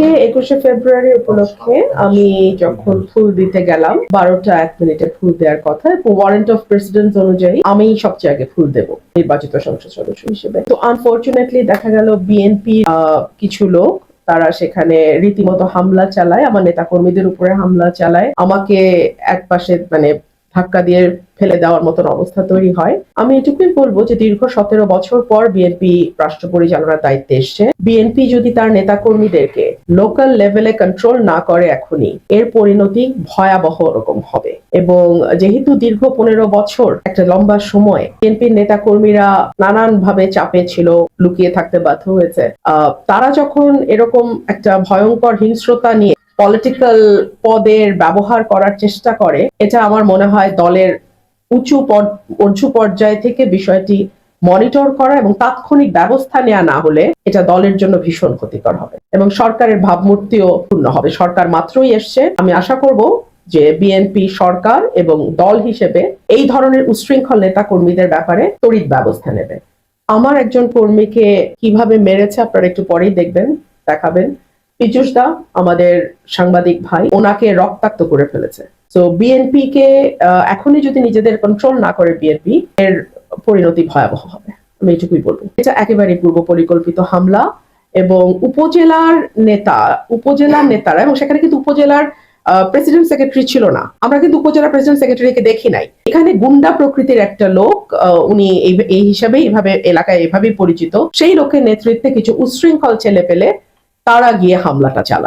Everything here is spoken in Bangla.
আজকে একুশে ফেব্রুয়ারি উপলক্ষে আমি যখন ফুল দিতে গেলাম, বারোটা এক মিনিটে ফুল দেওয়ার কথা ওয়ারেন্ট অফ প্রেসিডেন্ট অনুযায়ী আমি সবচেয়ে আগে ফুল দেব, নির্বাচিত সংসদ সদস্য হিসেবে। তো আনফর্চুনেটলি দেখা গেল বিএনপি কিছু লোক, তারা সেখানে রীতিমতো হামলা চালায়, আমার নেতা কর্মীদের উপরে হামলা চালায়। আমাকে এক পাশে মানে ধাক্কা দিয়ে ফেলে দেওয়ার মতন অবস্থা তৈরি হয়। আমি এটুকুই বলব যে দীর্ঘ সতেরো বছর পর বিএনপি রাষ্ট্র পরিচালনার দায়িত্বে এসছে। বিএনপি যদি তার নেতা কর্মীদেরকে লোকাল লেভেলে কন্ট্রোল না করে এখনই, এর পরিণতি ভয়াবহ রকম হবে। এবং যেহেতু দীর্ঘ পনেরো বছর একটা লম্বা সময় বিএনপির নেতা কর্মীরা নানান ভাবে চাপে ছিল, লুকিয়ে থাকতে বাধ্য হয়েছে তারা যখন এরকম একটা ভয়ঙ্কর হিংস্রতা নিয়ে পলিটিক্যাল পদের ব্যবহার করার চেষ্টা করে। এটা আমার মনে হয় দলের উঁচু উঁচু পর্যায় থেকে বিষয়টি মনিটর করা এবং তাৎক্ষণিক ব্যবস্থা নেওয়া না হলে এটা দলের জন্য ভীষণ ক্ষতিকর হবে এবং সরকারের ভাবমূর্তিও পূর্ণ হবে। সরকার মাত্রই এসছে। আমি আশা করব যে বিএনপি সরকার এবং দল হিসেবে এই ধরনের উশৃঙ্খল নেতা কর্মীদের ব্যাপারে তড়িৎ ব্যবস্থা নেবে। আমার একজন কর্মীকে কীভাবে মেরেছে আপনারা একটু পরেই দেখবেন, দেখাবেন। পীযুষ দা আমাদের সাংবাদিক ভাই, ওনাকে রক্তাক্ত করে ফেলেছে। তো বিএনপি কে এখনই যদি নিজেদের কন্ট্রোল না করে বিএনপি এর পরিণতি ভয়াবহ হবে। আমি এটুকুই বলব। এটা একেবারে পূর্ব পরিকল্পিত হামলা এবং উপজেলার নেতা, উপজেলার নেতারা এবং সেখানে কিন্তু উপজেলার প্রেসিডেন্ট সেক্রেটারি ছিল না। আমরা কিন্তু উপজেলা প্রেসিডেন্ট সেক্রেটারিকে দেখি নাই। এখানে গুন্ডা প্রকৃতির একটা লোক উনি এই- এই হিসাবে এইভাবে এলাকায় এভাবেই পরিচিত। সেই লোকের নেতৃত্বে কিছু উচ্ছৃঙ্খল ছেলে পেলে তারা গিয়ে হামলাটা চালায়।